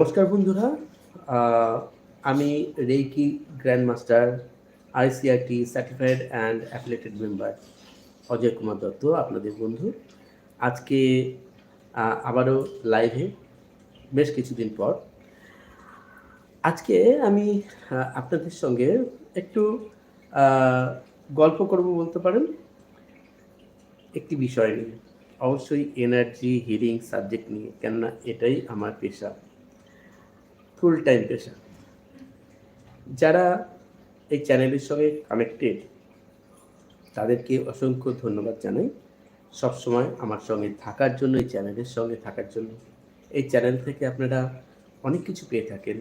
নমস্কার বন্ধুরা আমি reiki grand master ICRT certified and affiliated member Ajay Kumar Dutta আপনাদের বন্ধু। আজকে আবারও লাইভে বেশ কিছুদিন পর। আজকে আমি আপনাদের সঙ্গে একটু গল্প করব বলতে পারেন। একটি বিষয় নিয়ে। অবশ্যই এনার্জি হিলিং সাবজেক্ট নিয়ে, কেননা এটাই আমার পেশা। ফুল টাইম পেশা যারা এই চ্যানেলের সঙ্গে কানেক্টেড তাদেরকে অসংখ্য ধন্যবাদ জানাই। সবসময় আমার সঙ্গে থাকার জন্য, এই চ্যানেলের সঙ্গে থাকার জন্য। এই চ্যানেল থেকে আপনারা অনেক কিছু পেয়ে থাকেন।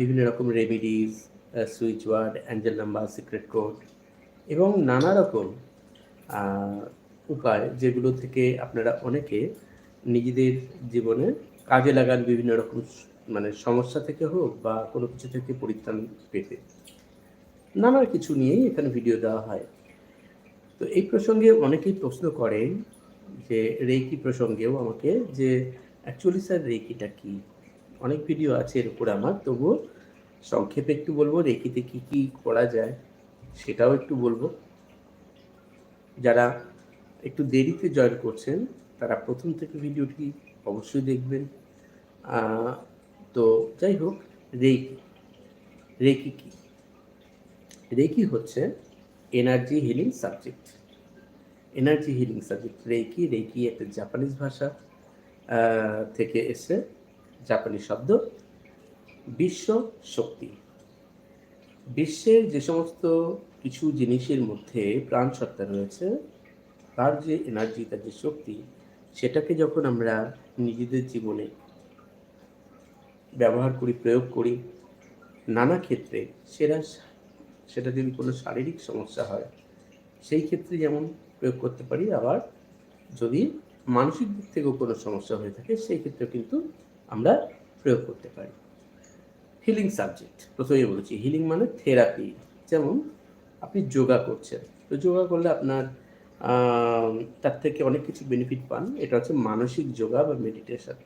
বিভিন্ন রকম remedies switch word angel number secret code এবং নানা রকম উপায় যেগুলো থেকে আপনারা অনেকে নিজেদের জীবনে কাজে লাগান, বিভিন্ন রকম মানে সমস্যা থেকে হোক বা কোনো কিছু থেকে পরিত্রাণ পেতে। নানা কিছু নিয়েই এখানে ভিডিও দেওয়া হয়। তো এই প্রসঙ্গে অনেকেই প্রশ্ন করেন যে রেকি প্রসঙ্গেও আমাকে যে অ্যাকচুয়ালি স্যার রেকিটা কি? অনেক ভিডিও আছে এর উপর আমার, তবুও সংক্ষেপে একটু বলব রেকিতে কি কি করা যায় সেটাও একটু বলব। যারা একটু দেরিতে জয়েন করছেন, তারা প্রথম থেকে ভিডিওটি অবশ্যই দেখবেন। তো যাই হোক রেকি রেকি কি? রেকি হচ্ছে energy healing subject energy healing subject reiki reiki একটা জাপানিজ ভাষা থেকে এসে জাপানি শব্দ, বিশ্ব শক্তি। বিশ্বের যে সমস্ত কিছু জিনিসের মধ্যে প্রাণ সত্তা রয়েছে, তার যে এনার্জি তার যে শক্তি, সেটাকে যখন আমরা নিজেদের জীবনে ব্যবহার করি, প্রয়োগ করি, নানা ক্ষেত্রে সেটা সেটা যদি কোনো শারীরিক সমস্যা হয়, সেই ক্ষেত্রে যেমন প্রয়োগ করতে পারি, আবার যদি মানসিক দিক থেকেও কোনো সমস্যা হয়ে থাকে, সেই ক্ষেত্রে কিন্তু আমরা প্রয়োগ করতে পারি। হিলিং সাবজেক্ট প্রথমেই বলেছি হিলিং মানে থেরাপি যেমন আপনি যোগা করছেন, তো যোগা করলে আপনার তার থেকে অনেক কিছু বেনিফিট পান, এটা হচ্ছে মানসিক যোগা বা মেডিটেশন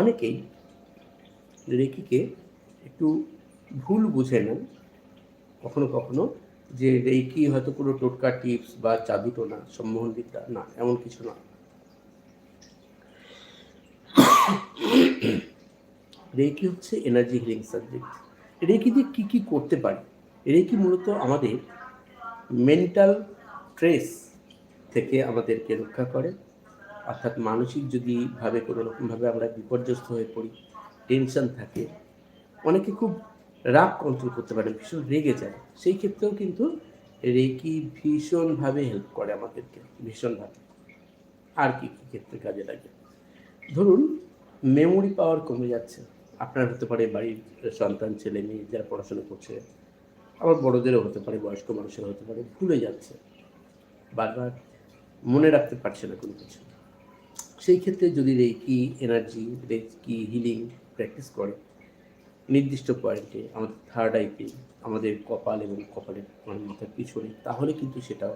অনেকেই রেকিকে একটু ভুল বুঝে নেন। কখনো কখনো যে রেকি হয়তো কোনো টোটকা টিপস বা জাদুটোনা সম্মোহন বিদ্যা না, এমন কিছু না। রেকি হচ্ছে এনার্জি হিলিং সাবজেক্ট রেকি দিয়ে কী কী করতে পারি? রেকি মূলত আমাদের মেন্টাল স্ট্রেস থেকে আমাদেরকে রক্ষা করে। অর্থাৎ মানসিক যদি ভাবে কোনো রকমভাবে আমরা বিপর্যস্ত হয়ে পড়ি টেনশন থাকে, অনেকে খুব রাগ কন্ট্রোল করতে পারে, ভীষণ রেগে যায়। সেই ক্ষেত্রেও কিন্তু রেকি ভীষণভাবে হেল্প করে আমাদেরকে, ভীষণভাবে। আর কি কী ক্ষেত্রে কাজে লাগে? ধরুন মেমোরি পাওয়ার কমে যাচ্ছে। আপনার হতে পারে বাড়ির সন্তান, ছেলে মেয়ে যারা পড়াশোনা করছে, আবার বড়দেরও হতে পারে, বয়স্ক মানুষের হতে পারে, ভুলে যাচ্ছে। বারবার মনে রাখতে পারছে না কোনো কিছু। সেই ক্ষেত্রে যদি reiki energy reiki healing practice করে, নির্দিষ্ট পয়েন্টে আমাদের থার্ড আইতে আমাদের কপাল এবং কপালের মানে মাথার পিছনে, তাহলে কিন্তু সেটা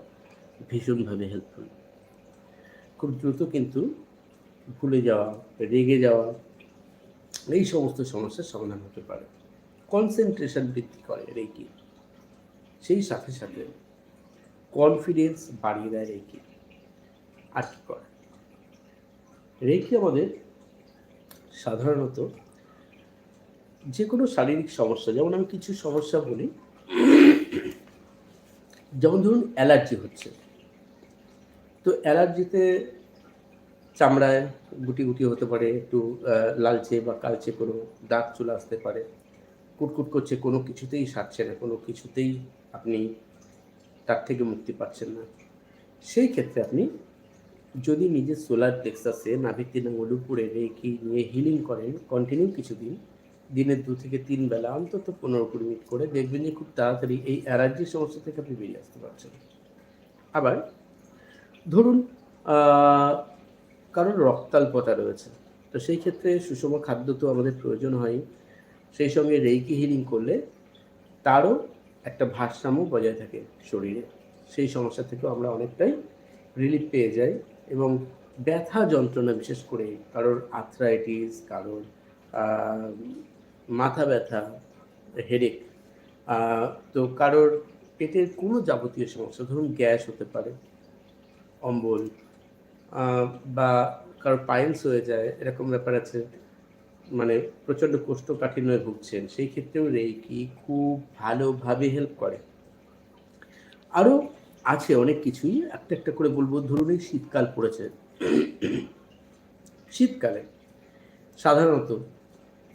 ভীষণভাবে হেল্পফুল খুব দ্রুত কিন্তু ভুলে যাওয়া, রেগে যাওয়া, এই সমস্ত সমস্যার সমাধান হতে পারে। কনসেন্ট্রেশন বৃদ্ধি করে রেকি সেই সাথে সাথে কনফিডেন্স বাড়িয়ে দেয় রেকি আর কি করে? রেকি আমাদের সাধারণত যে কোনো শারীরিক সমস্যা, যেমন আমি কিছু সমস্যা বলি, যেমন ধরুন অ্যালার্জি হচ্ছে। তো অ্যালার্জিতে চামড়ায় গুটি গুটি হতে পারে, একটু লালচে বা কালচে কোনো দাগ চলে আসতে পারে, কুটকুট করছে, কোনো কিছুতেই সারছে না, কোনো কিছুতেই আপনি তার থেকে মুক্তি পাচ্ছেন না। সেই ক্ষেত্রে আপনি যদি নিজের সোলার প্লেক্সাসে নাভিক তৃণমূল উপরে রেখে নিয়ে হিলিং করেন কন্টিনিউ কিছুদিন, দিনের দু থেকে তিন বেলা, অন্তত পনেরো কুড়ি মিনিট করে দেখবেন যে খুব তাড়াতাড়ি এই অ্যালার্জির সমস্যা থেকে আপনি বেরিয়ে আসতে পারছেন। আবার ধরুন কারোর রক্তাল্পতা রয়েছে, তো সেই ক্ষেত্রে সুষম খাদ্য তো আমাদের প্রয়োজন হয়। সেই সঙ্গে রেইকি হিলিং করলে তারও একটা ভারসাম্য বজায় থাকে শরীরে। সেই সমস্যা থেকেও আমরা অনেকটাই রিলিফ পেয়ে যাই। এবং ব্যথা যন্ত্রণা বিশেষ করে কারোর আর্থ্রাইটিস কারোর মাথা ব্যথা হেডেক তো কারোর পেটের কোনো যাবতীয় সমস্যা, ধরুন গ্যাস হতে পারে, অম্বল বা কারোর পাইলস হয়ে যায়, এরকম ব্যাপার আছে মানে প্রচণ্ড কোষ্ঠকাঠিন্যে ভুগছেন, সেই ক্ষেত্রেও রেকি খুব ভালোভাবে হেল্প করে। আরও আছে অনেক কিছুই। একটা একটা করে বলব। ধরুন এই শীতকাল পড়েছে। শীতকালে সাধারণত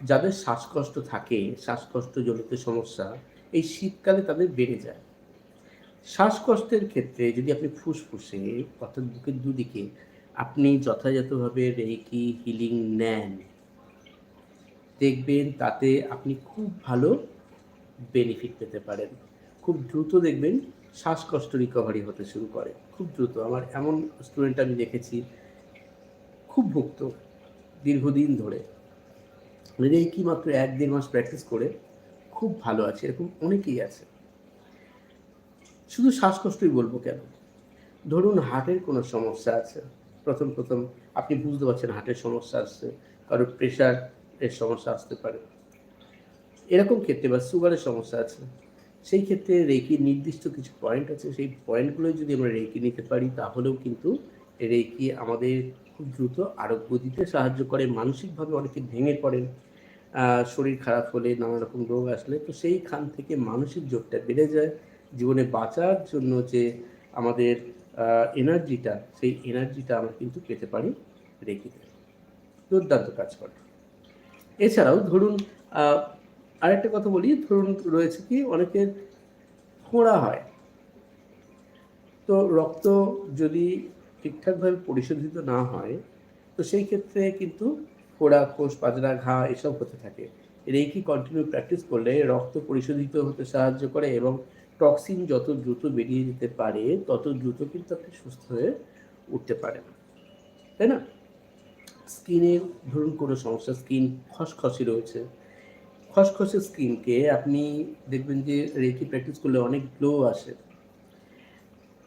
যাদের শ্বাসকষ্ট থাকে শ্বাসকষ্ট জনিত সমস্যা, এই শীতকালে তাদের বেড়ে যায়। শ্বাসকষ্টের ক্ষেত্রে যদি আপনি ফুসফুসে, অর্থাৎ বুকের দুদিকে আপনি যথাযথভাবে রেকি হিলিং নেন, দেখবেন তাতে আপনি খুব ভালো বেনিফিট পেতে পারেন। খুব দ্রুত দেখবেন শ্বাসকষ্ট রিকভারি হতে শুরু করে। খুব দ্রুত। আমার এমন স্টুডেন্ট আমি দেখেছি, খুব ভুক্ত দীর্ঘদিন ধরে। রেকি মাত্র এক দেড় মাস প্র্যাকটিস করে খুব ভালো আছে, এরকম অনেকেই আছে। শুধু শ্বাসকষ্টই বলব কেন? ধরুন হার্টের কোনো সমস্যা আছে। প্রথম প্রথম আপনি বুঝতে পারছেন হার্টের সমস্যা আসছে কারোর প্রেশার এর সমস্যা আসতে পারে। এরকম ক্ষেত্রে বা সুগারের সমস্যা আছে। সেই ক্ষেত্রে রেকির নির্দিষ্ট কিছু পয়েন্ট আছে। সেই পয়েন্টগুলো যদি আমরা রেকি নিতে পারি, তাহলেও কিন্তু রেকি আমাদের খুব দ্রুত আরোগ্য দিতে সাহায্য করে। মানসিকভাবে অনেকে ভেঙে পড়েন। শরীর খারাপ হলে নানা রকম রোগ আসলে। তো সেইখান থেকে মানসিক জোরটা বেড়ে যায়। জীবনে বাঁচার জন্য যে আমাদের এনার্জিটা সেই এনার্জিটা আমরা কিন্তু পেতে পারি রেকিতে। দুর্দান্ত কাজ করে। এছাড়াও ধরুন আরেকটা কথা বলি, ধরুন রয়েছে কি অনেকের ফোঁড়া হয়। তো রক্ত যদি ঠিকঠাকভাবে পরিশোধিত না হয়, তো সেই ক্ষেত্রে কিন্তু ফোড়া খোস পাজরা, ঘা এসব হতে থাকে। রেকি কন্টিনিউ প্র্যাকটিস করলে রক্ত পরিশোধিত হতে সাহায্য করে এবং টক্সিন যত দ্রুত বেরিয়ে যেতে পারে, তত দ্রুত কিন্তু আপনি সুস্থ হয়ে উঠতে পারেন। তাই না? স্কিনের ধরুন কোনো সমস্যা, স্কিন খসখসি রয়েছে খসখসে স্কিনকে আপনি দেখবেন যে রেকি প্র্যাকটিস করলে অনেক গ্লো আসে।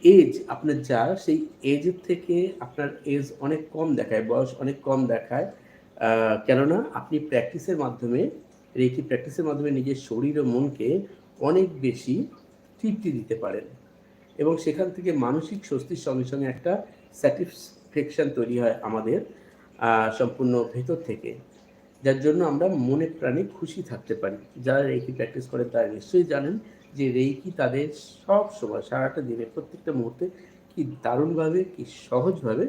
এজ আপনার যা, সেই এজের থেকে আপনার এজ অনেক কম দেখায়, বয়স অনেক কম দেখায়। কেননা আপনি প্র্যাকটিসের মাধ্যমে রেকি প্র্যাকটিসের মাধ্যমে নিজের শরীর ও মনকে অনেক বেশি তৃপ্তি দিতে পারেন। এবং সেখান থেকে মানসিক স্বস্তির সঙ্গে সঙ্গে একটা স্যাটিসফ্যাকশন তৈরি হয় আমাদের সম্পূর্ণ ভেতর থেকে। যার জন্য আমরা মনে প্রাণে খুশি থাকতে পারি। যারা রেকি প্র্যাকটিস করে, তারা নিশ্চয়ই জানেন যে রেকি তাদের সব সময়, সারাটা দিনে, প্রত্যেকটা মুহূর্তে কি দারুণভাবে, কি সহজভাবে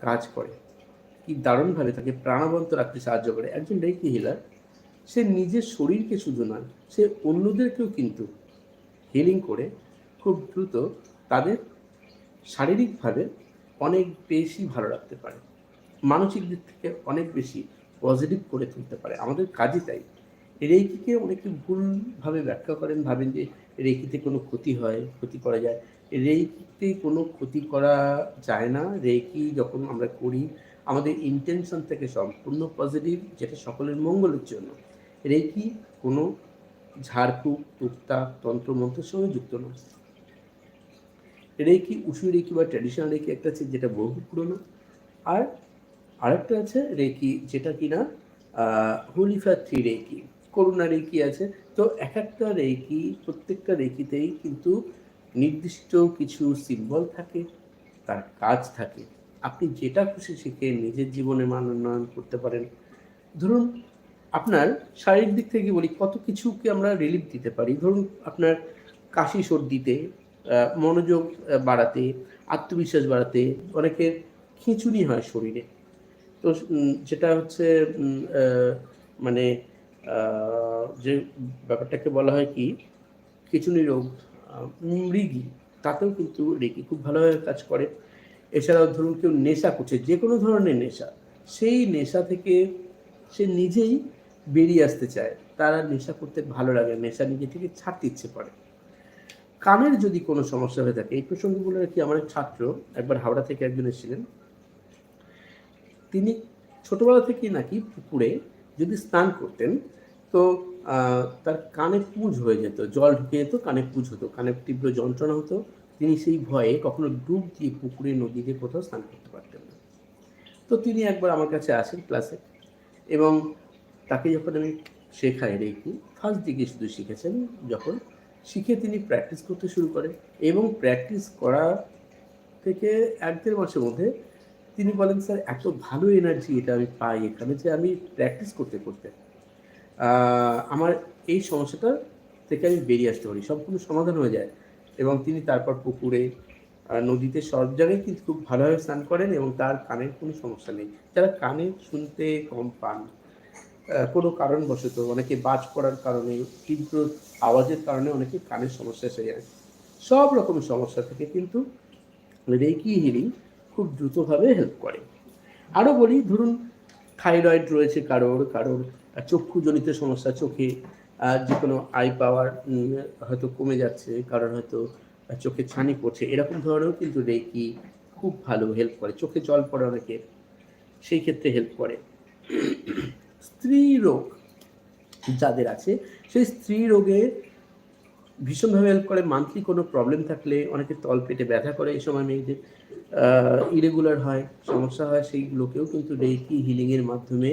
কাজ করে। কি দারুণভাবে তাকে প্রাণবন্ত রাখতে সাহায্য করে। একজন রেকি হিলার সে নিজের শরীরকে শুধু নয়, সে অন্যদেরকেও কিন্তু হিলিং করে খুব দ্রুত তাদের শারীরিকভাবে অনেক বেশি ভালো রাখতে পারে। মানসিক দিক থেকে অনেক বেশি পজিটিভ করে তুলতে পারে। আমাদের কাজই তাই। রেকিকে অনেকে ভুলভাবে ব্যাখ্যা করেন, ভাবেন যে রেকিতে কোনো ক্ষতি হয়, ক্ষতি করা যায়। রেকিতে কোনো ক্ষতি করা যায় না। রেকি যখন আমরা করি, আমাদের ইন্টেনশন থেকে সম্পূর্ণ পজিটিভ যেটা সকলের মঙ্গলের জন্য। রেকি কোনো ঝাড়ফুঁক টুকটা তন্ত্রমন্ত্রের সঙ্গে যুক্ত নয়। রেকি উসু রেকি বা ট্র্যাডিশনাল রেকি একটা আছে যেটা বহু পুরনো। আর আরেকটা আছে, রেকি, যেটা কিনা Holy Fire three reiki, Karuna reiki আছে। তো এক একটা রেকি, প্রত্যেকটা রেকিতেই কিন্তু নির্দিষ্ট কিছু সিম্বল থাকে, তার কাজ থাকে। আপনি যেটা খুশি শিখে নিজের জীবনে মান উন্নয়ন করতে পারেন। ধরুন, আপনার শারীরিক দিক থেকে বলি, কত কিছুকে আমরা রিলিফ দিতে পারি। ধরুন, আপনার কাশি সর্দিতে মনোযোগ বাড়াতে, আত্মবিশ্বাস বাড়াতে, অনেকের খিঁচুনি হয় শরীরে। তো যেটা হচ্ছে মানে যে ব্যাপারটাকে বলা হয় কি খিচুনি রোগ মৃগী, তাতেও কিন্তু রেকি খুব ভালোভাবে কাজ করে। এছাড়াও ধরুন কেউ নেশা করছে, যে কোনো ধরনের নেশা, সেই নেশা থেকে সে নিজেই বেরিয়ে আসতে চায়। তারা নেশা করতে ভালো লাগে নেশা নিজে থেকে ছাড়তে ইচ্ছে করে। কানের যদি কোনো সমস্যা হয়ে থাকে, এই প্রসঙ্গে বলে রাখি, আমার ছাত্র একবার হাওড়া থেকে একজন এসেছিলেন। তিনি ছোটবেলা থেকেই নাকি পুকুরে যদি স্নান করতেন, তো তার কানে পুঁজ হয়ে যেত, জল ঢুকে যেত, কানে পুঁজ হতো, কানে তীব্র যন্ত্রণা হতো। তিনি সেই ভয়ে কখনো ডুব দিয়ে পুকুরে, নদীতে কোথাও স্নান করতে পারতেন না। তো তিনি একবার আমার কাছে আসেন ক্লাসে এবং তাকে যখন আমি শেখাই রেখি ফার্স্ট দিকে শুধু শিখেছেন যখন, শিখে তিনি প্র্যাকটিস করতে শুরু করেন এবং প্র্যাকটিস করা থেকে এক দেড় মাসের মধ্যে তিনি বলেন, স্যার, এত ভালো এনার্জি এটা আমি পাই এখানে যে আমি প্র্যাকটিস করতে করতে। আমার এই সমস্যাটা থেকে আমি বেরিয়ে আসতে পারি। সম্পূর্ণ সমাধান হয়ে যায়। এবং তিনি তারপর পুকুরে নদীতে সব জায়গায় কিন্তু খুব ভালোভাবে স্নান করেন এবং তার কানের কোনো সমস্যা নেই। যারা কানে শুনতে কম পান কোনো কারণবশত অনেকে বাজ পড়ার কারণে, তীব্র আওয়াজের কারণে অনেকে কানের সমস্যা এসে যায় সব রকমের সমস্যা থেকে কিন্তু রেকি হিলিং খুব দ্রুতভাবে হেল্প করে। আরও বলি, ধরুন থাইরয়েড রয়েছে কারোর কারোর চক্ষুজনিত সমস্যা, চোখে যে কোনো আই পাওয়ার হয়তো কমে যাচ্ছে, কারোর হয়তো চোখে ছানি পড়ছে, এরকম ধরনেরও কিন্তু রেকি খুব ভালো হেল্প করে, চোখে জল পড়ে অনেকে সেই ক্ষেত্রে হেল্প করে। স্ত্রী রোগ যাদের আছে, সেই স্ত্রী রোগে ভীষণভাবে হেল্প করে। মান্থলি কোনো প্রবলেম থাকলে অনেকে তল পেটে ব্যথা করে। এই সময় মেয়েদের ইরেগুলার হয়, সমস্যা হয় সেইগুলোকেও কিন্তু রেকি হিলিংয়ের মাধ্যমে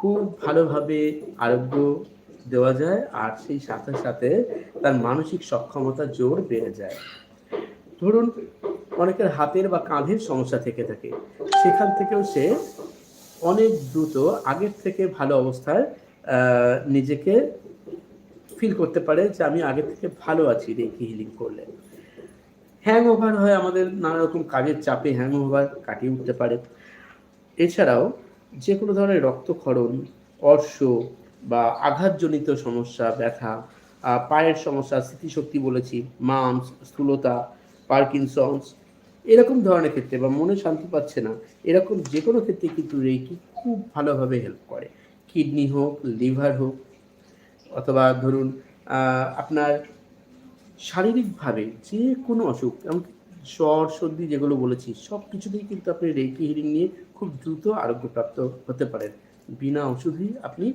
খুব ভালোভাবে আরোগ্য দেওয়া যায় আর সেই সাথে সাথে তার মানসিক সক্ষমতা জোর বেড়ে যায়। ধরুন, অনেকের হাতের বা কাঁধের সমস্যা থেকে থাকে। সেখান থেকেও সে অনেক দ্রুত আগের থেকে ভালো অবস্থায় নিজেকে ফিল করতে পারে যে আমি আগের থেকে ভালো আছি রেকি হিলিং করলে। হ্যাং ওভার হয় আমাদের নানা রকম কাজের চাপে হ্যাং ওভার কাটিয়ে উঠতে পারে। এছাড়াও যে কোনো ধরনের রক্তক্ষরণ, অর্শ বা আঘাতজনিত সমস্যা, ব্যথা পায়ের সমস্যা, স্মৃতিশক্তি বলেছি মামস স্থূলতা, পার্কিনসন্স, এরকম ধরনের ক্ষেত্রে বা মনে শান্তি পাচ্ছে না, এরকম যে কোনো ক্ষেত্রে কিন্তু রেকি খুব ভালোভাবে হেল্প করে। কিডনি হোক, লিভার হোক অথবা ধরুন আপনার শারীরিকভাবে যে কোনো অসুখ, এমনকি জ্বর, সর্দি যেগুলো বলেছি, সব কিছুতেই কিন্তু আপনি রেকি হিলিং নিয়ে খুব দ্রুত আরোগ্যপ্রাপ্ত হতে পারেন। বিনা ওষুধেই আপনি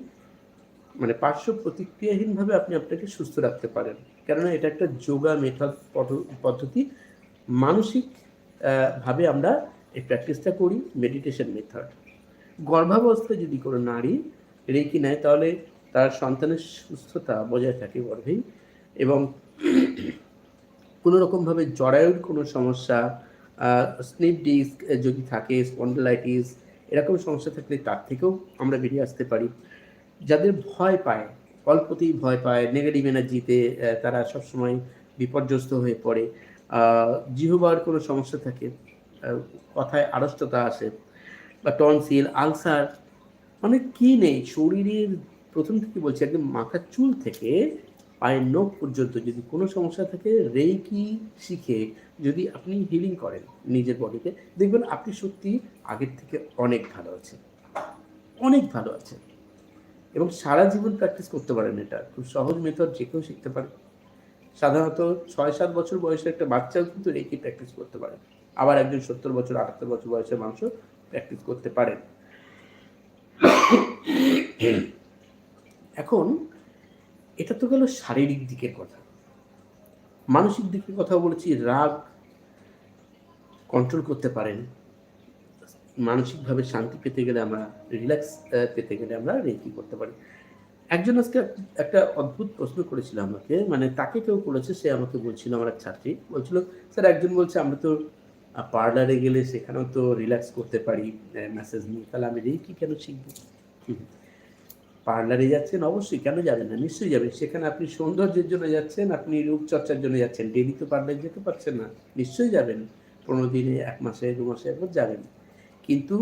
মানে পার্শ্ব প্রতিক্রিয়াহীনভাবে আপনি আপনাকে সুস্থ রাখতে পারেন। কেননা এটা একটা যোগা মেথড পদ্ধতি। মানসিক ভাবে আমরা এই প্র্যাকটিসটা করি, মেডিটেশন মেথড। গর্ভাবস্থায় যদি কোনো নারী রেকি নেয়, তাহলে তার সন্তানের সুস্থতা বজায় থাকে গর্ভেই এবং কোনো রকমভাবে জরায়ুর কোনো সমস্যা স্লিপ ডিস্ক যদি থাকে, স্পন্ডলাইটিস, এরকম সমস্যা থাকলে তার থেকেও আমরা বেরিয়ে আসতে পারি। যাদের ভয় পায় অল্পতেই ভয় পায় নেগেটিভ এনার্জিতে তারা সবসময় বিপর্যস্ত হয়ে পড়ে। জিহবার কোনো সমস্যা থাকে কথায় আড়ষ্টতা আসে বা টনসিল আলসার মানে কী নেই, শরীরের প্রথম থেকে বলছি, একদম মাথার চুল থেকে পায়ের নখ পর্যন্ত যদি কোনো সমস্যা থাকে রেকি শিখে যদি আপনি হিলিং করেন নিজের বডিতে দেখবেন আপনি সত্যি আগের থেকে অনেক ভালো আছেন। অনেক ভালো আছেন। এবং সারা জীবন প্র্যাকটিস করতে পারেন এটা। খুব সহজ মেথড যে কেউ শিখতে পারে। সাধারণত ছয়, সাত বছর বয়সের একটা বাচ্চাও কিন্তু রেকি প্র্যাকটিস করতে পারে। আবার একজন সত্তর বছর, আটাত্তর বছর বয়সের মানুষও প্র্যাকটিস করতে পারেন। এখন এটা তো গেল শারীরিক দিকের কথা। মানসিক দিকের কথা বলেছি, রাগ কন্ট্রোল করতে পারেন। মানসিকভাবে শান্তি পেতে গেলে আমরা রিল্যাক্স পেতে গেলে আমরা রেকি করতে পারি। একজন আজকে একটা অদ্ভুত প্রশ্ন করেছিল আমাকে মানে তাকে কেউ করেছে, সে আমাকে বলছিল, আমার এক ছাত্রী বলছিল, স্যার, একজন বলছে, আমরা তো পার্লারে গেলে সেখানেও তো রিল্যাক্স করতে পারি মেসেজ নিয়ে, তাহলে আমি রেকি কেন শিখব। পার্লারে যাচ্ছেন, অবশ্যই। কেন যাবেন না? নিশ্চয়ই যাবেন। সেখানে আপনি সৌন্দর্যের জন্য যাচ্ছেন, আপনি রূপচর্চার জন্য যাচ্ছেন। ডেলি তো পার্লারে যেতে পারছেন না। নিশ্চয়ই যাবেন। পনেরো দিনে, এক মাসে, দু মাসে একবার যাবেন। কিন্তু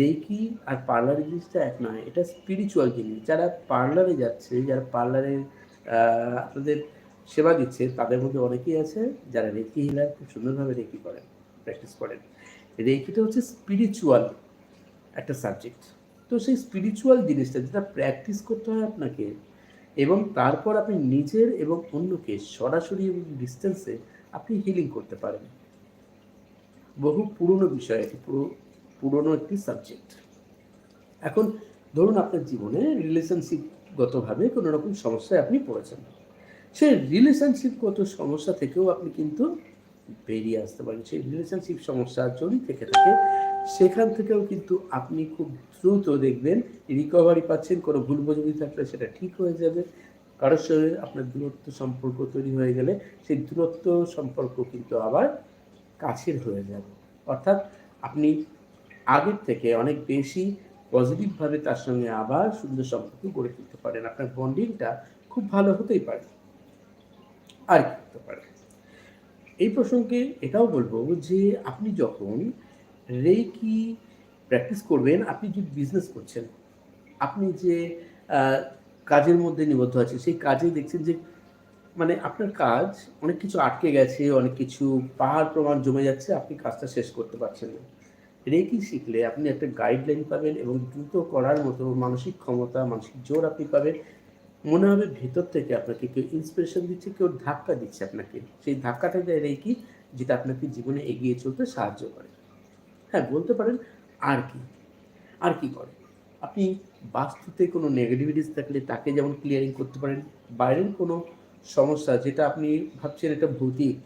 রেকি আর পার্লারের জিনিসটা এক নয়। এটা স্পিরিচুয়াল জিনিস। যারা পার্লারে যাচ্ছে, যারা পার্লারে আপনাদের সেবা দিচ্ছে, তাদের মধ্যে অনেকেই আছে যারা রেকি হিলার খুব সুন্দরভাবে রেকি করেন, প্র্যাকটিস করেন। রেকিটা হচ্ছে স্পিরিচুয়াল একটা সাবজেক্ট তো সেই স্পিরিচুয়াল জিনিসটা যেটা প্র্যাকটিস করতে হয় আপনাকে এবং তারপর আপনি নিজের এবং অন্যকে সরাসরি এবং ডিস্টেন্সে আপনি হিলিং করতে পারেন। বহু পুরনো বিষয় এটি পুরো, পুরনো একটি সাবজেক্ট এখন ধরুন আপনার জীবনে রিলেশনশিপগতভাবে কোনো রকম সমস্যায় আপনি পড়েছেন। সেই রিলেশনশিপগত সমস্যা থেকেও আপনি কিন্তু বেরিয়ে আসতে পারেন। সেই রিলেশনশিপ সমস্যা যদি থেকে থাকে সেখান থেকেও কিন্তু আপনি খুব দ্রুত দেখবেন রিকভারি পাচ্ছেন, কোনো ভুল বোঝাবুঝি থাকলে সেটা ঠিক হয়ে যাবে। কারোর সঙ্গে আপনার দূরত্ব সম্পর্ক তৈরি হয়ে গেলে সেই দূরত্ব সম্পর্ক কিন্তু আবার কাছের হয়ে যাবে। অর্থাৎ আপনি আগের থেকে অনেক বেশি পজিটিভভাবে তার সঙ্গে আবার সুন্দর সম্পর্ক গড়ে তুলতে পারেন। আপনার বন্ডিংটা খুব ভালো হতেই পারে। আর কি হতে পারে? এই প্রসঙ্গে এটাও বলব যে আপনি যখন রেকি প্র্যাকটিস করবেন, আপনি যদি বিজনেস করছেন, আপনি যে কাজের মধ্যে নিবদ্ধ আছেন, সেই কাজে দেখছেন যে মানে আপনার কাজ অনেক কিছু আটকে গেছে, অনেক কিছু পাহাড় প্রমাণ জমে যাচ্ছে, আপনি কাজটা শেষ করতে পারছেন না। রেকি শিখলে আপনি একটা গাইডলাইন পাবেন এবং দ্রুত করার মতো মানসিক ক্ষমতা, মানসিক জোর আপনি পাবেন। মনে হবে ভেতর থেকে আপনাকে কেউ ইন্সপিরেশন দিচ্ছে, কেউ ধাক্কা দিচ্ছে আপনাকে। সেই ধাক্কাটা দেয় রেকি, যেটা আপনাকে জীবনে এগিয়ে চলতে সাহায্য করে। হ্যাঁ বলতে পারেন আর কি আর কি করে? আপনি বাস্তুতে কোনো নেগেটিভিটিস থাকলে তাকে যেমন ক্লিয়ারিং করতে পারেন, বাইরের কোনো সমস্যা যেটা আপনি ভাবছেন এটা ভৌতিক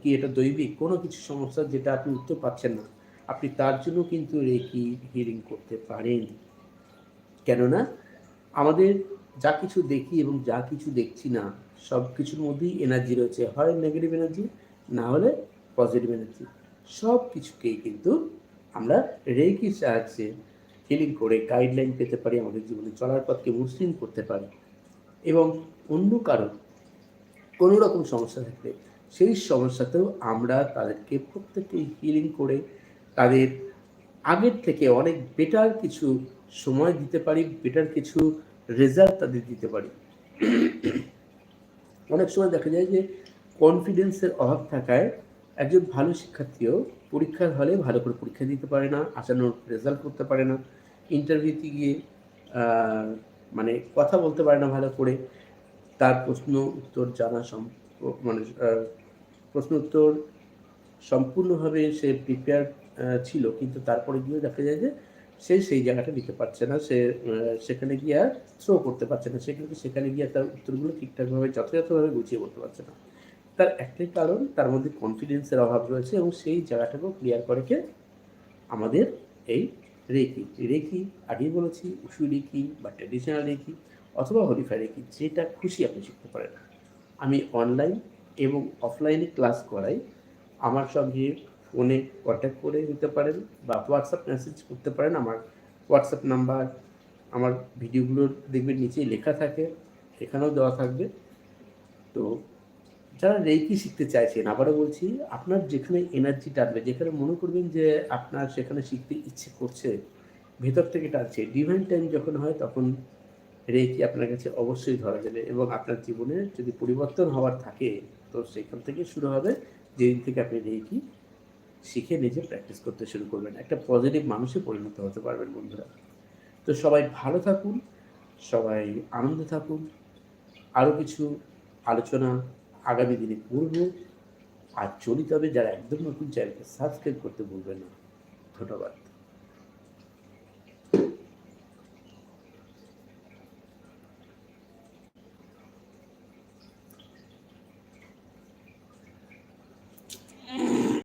কি এটা দৈবিক, কোনো কিছু সমস্যা যেটা আপনি উত্তর পাচ্ছেন না, আপনি তার জন্য কিন্তু রেকি হিলিং করতে পারেন। কেননা আমাদের যা কিছু দেখি এবং যা কিছু দেখছি না সব কিছুর মধ্যেই এনার্জি রয়েছে। হয় নেগেটিভ এনার্জি না হলে পজিটিভ এনার্জি সব কিছুকেই কিন্তু আমরা রেকির সাহায্যে হিলিং করে গাইডলাইন পেতে পারি, আমাদের জীবনে চলার পথকে মসৃণ করতে পারি। এবং অন্য কারও কোনো রকম সমস্যা থাকলে সেই সমস্যাতেও আমরা তাদেরকে প্রত্যেককে হিলিং করে তাদের আগের থেকে অনেক বেটার কিছু সময় দিতে পারি বেটার কিছু রেজাল্ট তাদের দিতে পারি। অনেক সময় দেখা যায় যে কনফিডেন্সের অভাব থাকায় একজন ভালো শিক্ষার্থীও পরীক্ষার হলে ভালো করে পরীক্ষা দিতে পারে না, আসানোর রেজাল্ট করতে পারে না ইন্টারভিউতে গিয়ে মানে কথা বলতে পারে না ভালো করে, তার প্রশ্ন উত্তর জানা মানে প্রশ্ন উত্তর সম্পূর্ণভাবে সে প্রিপেয়ার ছিল, কিন্তু তারপরে গিয়ে দেখা যায় যে সে সেই জায়গাটা দিতে পারছে না, সে সেখানে গিয়ে আর থ্রো করতে পারছে না, সে কিন্তু সেখানে গিয়ে তার উত্তরগুলো ঠিকঠাকভাবে, যথাযথভাবে গুছিয়ে বলতে পারছে না। তার একটাই কারণ, তার মধ্যে কনফিডেন্সের অভাব রয়েছে এবং সেই জায়গাটাকেও ক্লিয়ার করে কে? আমাদের এই রেকি। রেকি, আগেই বলেছি উসু রেকি বা ট্র্যাডিশনাল রেকি অথবা হরিফাই রেকি, যেটা খুশি আপনি শিখতে পারেন আমি অনলাইন এবং অফলাইনে ক্লাস করাই, আমার সঙ্গে ফোনে কন্ট্যাক্ট করে নিতে পারেন বা হোয়াটসঅ্যাপ মেসেজ করতে পারেন। আমার হোয়াটসঅ্যাপ নাম্বার আমার ভিডিওগুলোর দেখবেন নিচেই লেখা থাকে, এখানেও দেওয়া থাকবে। তো যারা রেকি শিখতে চাইছেন, আবারও বলছি, আপনার যেখানে এনার্জি টানবে, যেখানে মনে করবেন যে আপনার সেখানে শিখতে ইচ্ছে করছে, ভেতর থেকে টানছে ডিভাইন টাইম যখন হয় তখন রেকি আপনার কাছে অবশ্যই ধরা যাবে এবং আপনার জীবনে যদি পরিবর্তন হওয়ার থাকে, তো সেখান থেকে শুরু হবে, যেদিন থেকে আপনি রেকি শিখে নিজে প্র্যাকটিস করতে শুরু করবেন। একটা পজিটিভ মানুষে পরিণত হতে পারবেন বন্ধুরা। তো সবাই ভালো থাকুন, সবাই আনন্দে থাকুন। আরও কিছু আলোচনা আগামী দিনে করব। আর চলিত হবে যারা একদম নতুন চ্যানেলকে সাবস্ক্রাইব করতে ভুলবেন না। ধন্যবাদ।